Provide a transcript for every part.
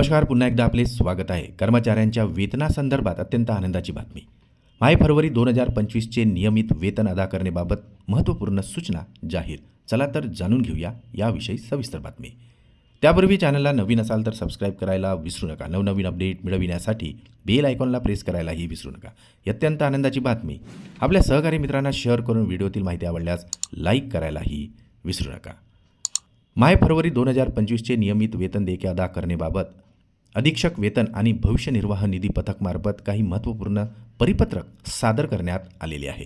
नमस्कार पुन्हा एकदा आपले स्वागत आहे. कर्मचाऱ्यांच्या वेतनासंदर्भात अत्यंत आनंदाची बातमी. माय फरवरी दोन हजार पंचवीसचे नियमित वेतन अदा करण्याबाबत महत्त्वपूर्ण सूचना जाहीर. चला तर जाणून घेऊया याविषयी सविस्तर बातमी. त्यापूर्वी चॅनलला नवीन असाल तर सबस्क्राईब करायला विसरू नका. नवनवीन अपडेट मिळविण्यासाठी बेल आयकॉनला प्रेस करायलाही विसरू नका. अत्यंत आनंदाची बातमी. आपल्या सहकारी मित्रांना शेअर करून व्हिडिओतील माहिती आवडल्यास लाईक करायलाही विसरू नका. माय फरवरी दोन हजार पंचवीसचे नियमित वेतन देयके अदा करण्याबाबत अधीक्षक वेतन आणि भविष्य निर्वाह निधी पथकमार्फत काही महत्त्वपूर्ण परिपत्रक सादर करण्यात आलेले आहे.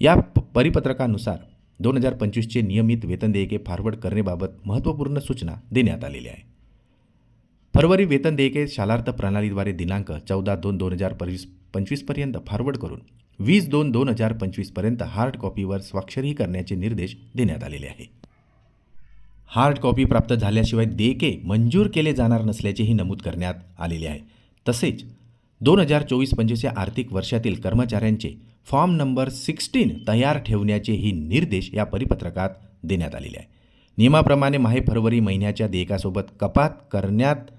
या प- परिपत्रकानुसार दोन हजार पंचवीसचे नियमित वेतन देयके फॉरवर्ड करण्याबाबत महत्त्वपूर्ण सूचना देण्यात आलेल्या आहे. फरवरी वेतन देयके शालार्थ प्रणालीद्वारे दिनांक चौदा दोन दोन हजार पंचवीस पंचवीसपर्यंत फॉरवर्ड करून वीस दोन दोन हजार पंचवीसपर्यंत हार्ड कॉपीवर स्वाक्षरी करण्याचे निर्देश देण्यात आलेले आहे. हार्ड कॉपी प्राप्त झाल्याशिवाय देयके मंजूर केले जाणार नसल्याचेही नमूद करण्यात आलेले आहे. तसेच दोन हजार चोवीस पंचवीस या आर्थिक वर्षातील कर्मचाऱ्यांचे फॉर्म नंबर सिक्स्टीन तयार ठेवण्याचेही निर्देश या परिपत्रकात देण्यात आलेले आहे. नियमाप्रमाणे माहे फरवरी महिन्याच्या देयकासोबत कपात करण्यात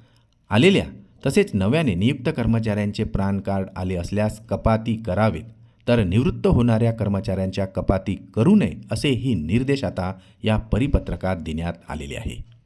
आलेल्या तसेच नव्याने नियुक्त कर्मचाऱ्यांचे प्राण कार्ड आले असल्यास कपाती करावेत. तर निवृत्त होणाऱ्या कर्मचाऱ्यांच्या कपाती करू नये असेही निर्देश आता या परिपत्रकात देण्यात आलेले आहे.